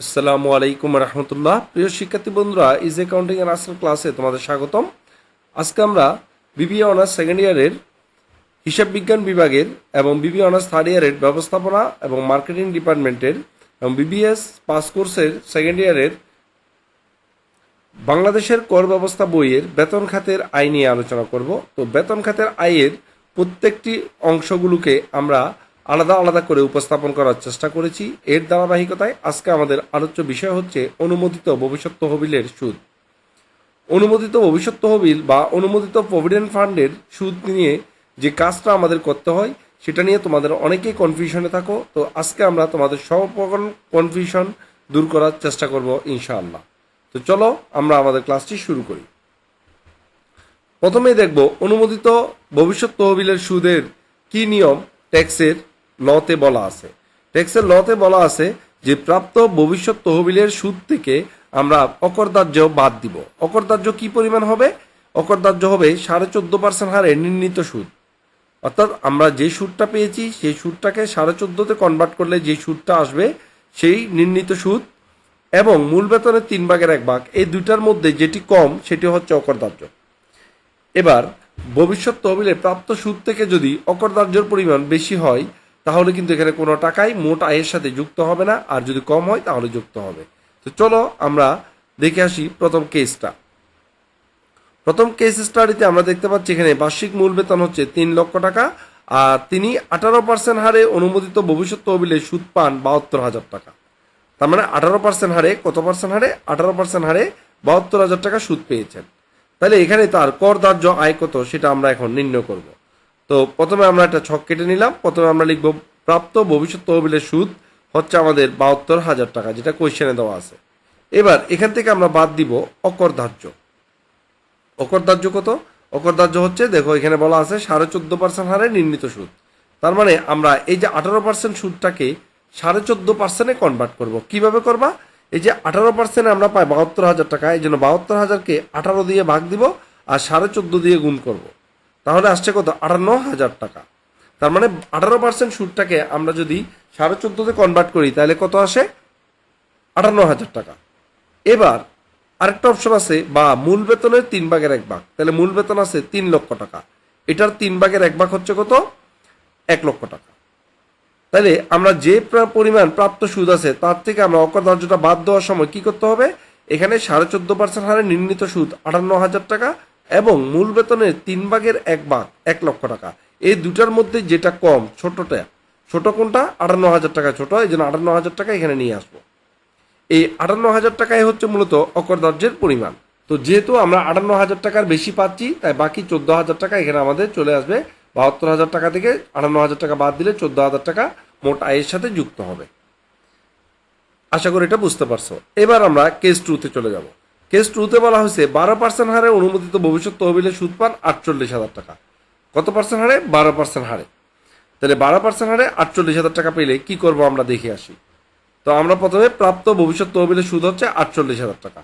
আসসালামু আলাইকুম রহমতুল্লাহ। প্রিয় শিক্ষার্থী বন্ধুরা ইজ অ্যাকাউন্টিং এর আসল ক্লাসে তোমাদের স্বাগতম। আজকে আমরা বিবিএ অনার্স সেকেন্ড ইয়ারের হিসাব বিজ্ঞান বিভাগের এবং বিবিএ অনার্স থার্ড ইয়ারের ব্যবস্থাপনা এবং মার্কেটিং ডিপার্টমেন্টের এবং বিবিএস পাস কোর্সের সেকেন্ড ইয়ারের বাংলাদেশের কর ব্যবস্থা বইয়ের বেতন খাতের আয় নিয়ে আলোচনা করব। তো বেতন খাতের আয়ের প্রত্যেকটি অংশগুলোকে আমরা আলাদা আলাদা করে উপস্থাপন করার চেষ্টা করেছি। এর ধারাবাহিকতায় আজকে আমাদের আলোচ্য বিষয় হচ্ছে অনুমোদিত ভবিষ্যৎ তহবিলের সুদ। অনুমোদিত ভবিষ্যৎ তহবিল বা অনুমোদিত প্রভিডেন্ট ফান্ডের সুদ নিয়ে যে কাজটা আমাদের করতে হয়, সেটা নিয়ে তোমাদের অনেকেই কনফিউশনে থাকো। তো আজকে আমরা তোমাদের সকল কনফিউশন দূর করার চেষ্টা করব ইনশাআল্লাহ। তো চলো আমরা আমাদের ক্লাসটি শুরু করি। প্রথমেই দেখব, অনুমোদিত ভবিষ্যৎ তহবিলের সুদের কি নিয়ম, ট্যাক্সের লতে বলা আছে। ট্যাক্সের লতে বলা আছে যে, প্রাপ্ত ভবিষ্যৎ তহবিলের সুদ থেকে আমরা অকরদার্য বাদ দিব। অকরদার্য কি পরিমাণ হবে? অকরদার্য হবে সাড়ে চোদ্দ পার্সেন্ট হারে নির্ণীত সুদ। অর্থাৎ আমরা যে সুদটা পেয়েছি, সেই সুদটাকে সাড়ে চোদ্দোতে কনভার্ট করলে যে সুদটা আসবে, সেই নির্ণীত সুদ এবং মূল বেতনের তিন ভাগের এক ভাগ। এই দুইটার মধ্যে যেটি কম, সেটি হচ্ছে অকরদার্য এবার, ভবিষ্যৎ তহবিলে প্রাপ্ত সুদ থেকে যদি অকরদার্যর পরিমাণ বেশি হয় তাহলে কিন্তু এখানে কোনো টাকাই মোট আয়ের সাথে যুক্ত হবে না, আর যদি কম হয় তাহলে যুক্ত হবে। তো চলো আমরা দেখে আসি প্রথম কেসটা প্রথম কেস স্টাডিতে আমরা দেখতে পাচ্ছি এখানে বার্ষিক মূল বেতন হচ্ছে তিন লক্ষ টাকা, আর তিনি আঠারো পার্সেন্ট হারে অনুমোদিত ভবিষ্যৎ তহবিলে সুদ পান বাহাত্তর হাজার টাকা। তার মানে আঠারো পার্সেন্ট হারে, কত পার্সেন্ট হারে? আঠারো পার্সেন্ট হারে বাহাত্তর হাজার টাকা সুদ পেয়েছেন। তাহলে এখানে তার কর ধার্য আয় কত সেটা আমরা এখন নির্ণয় করব। তো প্রথমে আমরা একটা ছক কেটে নিলাম। প্রথমে আমরা লিখব, প্রাপ্ত ভবিষ্যৎ তহবিলের সুদ হচ্ছে আমাদের বাহাত্তর হাজার টাকা, যেটা কোয়েশ্চেনে দেওয়া আছে। এবার এখান থেকে আমরা বাদ দিব অকর ধার্য অকর ধার্য কত? অকর ধার্য হচ্ছে, দেখো এখানে বলা আছে, সাড়ে চোদ্দ পার্সেন্ট হারে নির্ণীত সুদ। তার মানে আমরা এই যে আঠারো পার্সেন্ট সুদটাকে সাড়ে চোদ্দ পার্সেন্টে কনভার্ট করব। কীভাবে করবা? এই যে আঠারো পার্সেন্ট আমরা পাই বাহাত্তর হাজার টাকা, এই জন্য বাহাত্তর হাজারকে আঠারো দিয়ে ভাগ দিব আর সাড়ে চোদ্দ দিয়ে গুণ করব। তাহলে আসছে কত? আটান্ন হাজার টাকা। তার মানে আঠারো পার্সেন্ট সুদটাকে আমরা যদি সাড়ে চোদ্দোতে কনভার্ট করি, তাহলে কত আসে? আটান্ন হাজার টাকা। এবার আরেকটা অপশন আছে, বা মূল বেতনের তিন ভাগের এক ভাগ। তাহলে মূল বেতন আছে তিন লক্ষ টাকা। এটার তিন ভাগের এক ভাগ হচ্ছে কত? এক লক্ষ টাকা। তাহলে আমরা যে পরিমাণ প্রাপ্ত সুদ আছে, তার থেকে আমরা অকর ধার্যটা বাদ দেওয়ার সময় কি করতে হবে? এখানে সাড়ে চোদ্দ পার্সেন্ট হারে নির্ণীত সুদ আটান্ন হাজার টাকা এবং মূল বেতনের তিন ভাগের এক ভাগ, এক লক্ষ টাকা। এই দুটার মধ্যে যেটা কম, ছোটটা। ছোট কোনটা? আটান্ন হাজার টাকা ছোট, এই জন্য আটান্ন হাজার টাকা এখানে নিয়ে আসব। এই আটান্ন হাজার টাকায় হচ্ছে মূলত অকরদার্যের পরিমাণ। তো যেহেতু আমরা আটান্ন হাজার টাকার বেশি পাচ্ছি, তাই বাকি চোদ্দ হাজার টাকা এখানে আমাদের চলে আসবে। বাহাত্তর হাজার টাকা থেকে আটান্ন হাজার টাকা বাদ দিলে চোদ্দ হাজার টাকা মোট আয়ের সাথে যুক্ত হবে। আশা করি এটা বুঝতে পারছ। এবার আমরা কেস ট্রুতে চলে যাব। কেস ট্রুতে বলা হয়েছে, বারো পার্সেন্ট হারে অনুমোদিত ভবিষ্যৎ তহবিলের সুদ পান আটচল্লিশ হাজার টাকা। কত পার্সেন্ট হারে? বারো পার্সেন্ট হারে। তাহলে বারো পার্সেন্ট হারে আটচল্লিশ হাজার টাকা পেলে কি করব আমরা দেখে আসি। তো আমরা প্রথমে প্রাপ্ত ভবিষ্যৎ তহবিলের সুদ হচ্ছে আটচল্লিশ হাজার টাকা।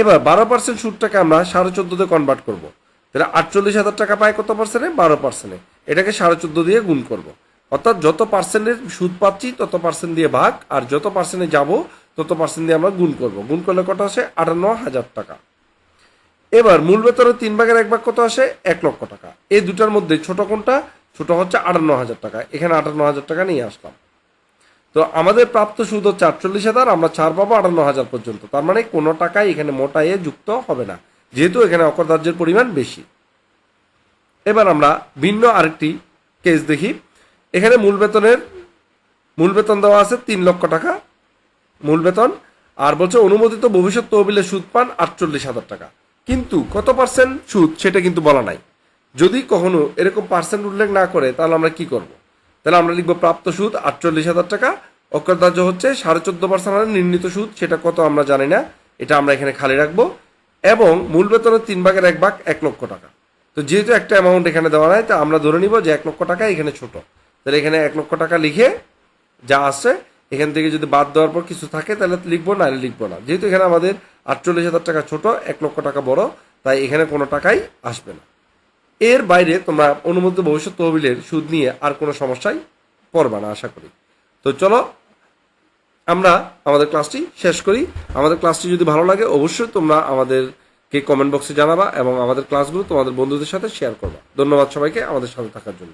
এবার বারো পার্সেন্ট সুদটাকে আমরা সাড়ে চোদ্দোতে কনভার্ট করব। তাহলে আটচল্লিশ হাজার টাকা পায় কত পার্সেন্টে? বারো পার্সেন্টে। এটাকে সাড়ে চোদ্দ দিয়ে গুণ করব। অর্থাৎ যত পার্সেন্টের সুদ পাচ্ছি, তত পার্সেন্ট দিয়ে ভাগ, আর যত পার্সেন্টে যাব তত পার্সেন্ট দিয়ে আমরা গুণ করব। গুণ করলে কত আসে? আটান্ন হাজার টাকা। এবার মূল বেতনের তিন ভাগের এক ভাগ কত আসে? এক লক্ষ টাকা। এই দুটার মধ্যে ছোট কোনটা? ছোট হচ্ছে আটান্ন হাজার টাকা। এখানে আটান্ন হাজার টাকা নিয়ে আসলাম। তো আমাদের প্রাপ্ত সুদ হচ্ছে আটচল্লিশ হাজার আমরা ছাড় পাবো আটান্ন হাজার পর্যন্ত। তার মানে কোনো টাকাই এখানে মোটাইয়ে যুক্ত হবে না। যেহেতু এখানে অকরদার্যের পরিমাণ বেশি। এবার আমরা ভিন্ন আরেকটি কেস দেখি। এখানে মূল বেতনের, মূল বেতন দেওয়া আছে তিন লক্ষ টাকা। মূল বেতন, আর বলছে অনুমোদিত ভবিষ্যৎ তহবিলের সুদ পান আটচল্লিশ হাজার টাকা। কিন্তু কত পার্সেন্ট সুদ সেটা কিন্তু বলা নাই। যদি কখনো এরকম পার্সেন্ট উল্লেখ না করে, তাহলে আমরা কি করব? তাহলে আমরা লিখব প্রাপ্ত সুদ আটচল্লিশ হাজার টাকা অকরদার্য হচ্ছে সাড়ে চোদ্দ পার্সেন্ট হারে নির্ণীত সুদ, সেটা কত আমরা জানি না, এটা আমরা এখানে খালি রাখব। এবং মূল বেতনের তিন ভাগের এক ভাগ এক লক্ষ টাকা। তো যেহেতু একটা অ্যামাউন্ট এখানে দেওয়া নাই, তা আমরা ধরে নিব যে এক লক্ষ টাকা এখানে ছোট। তাহলে এখানে এক লক্ষ টাকা লিখে যা আসছে এখান থেকে যদি বাদ দেওয়ার পর কিছু থাকে, তাহলে লিখব, না লিখব না। যেহেতু এখানে আমাদের আটচল্লিশ হাজার টাকা ছোট, এক লক্ষ টাকা বড়, তাই এখানে কোনো টাকাই আসবে না। এর বাইরে তোমরা অনুমোদিত ভবিষ্যৎ তহবিলের সুদ নিয়ে আর কোনো সমস্যায় পড়বা না, আশা করি। তো চলো, আমরা আমাদের ক্লাসটি শেষ করি। আমাদের ক্লাসটি যদি ভালো লাগে, অবশ্যই তোমরা আমাদেরকে কমেন্ট বক্সে জানাবা এবং আমাদের ক্লাসগুলো তোমাদের বন্ধুদের সাথে শেয়ার করবা। ধন্যবাদ সবাইকে আমাদের সাথে থাকার জন্য।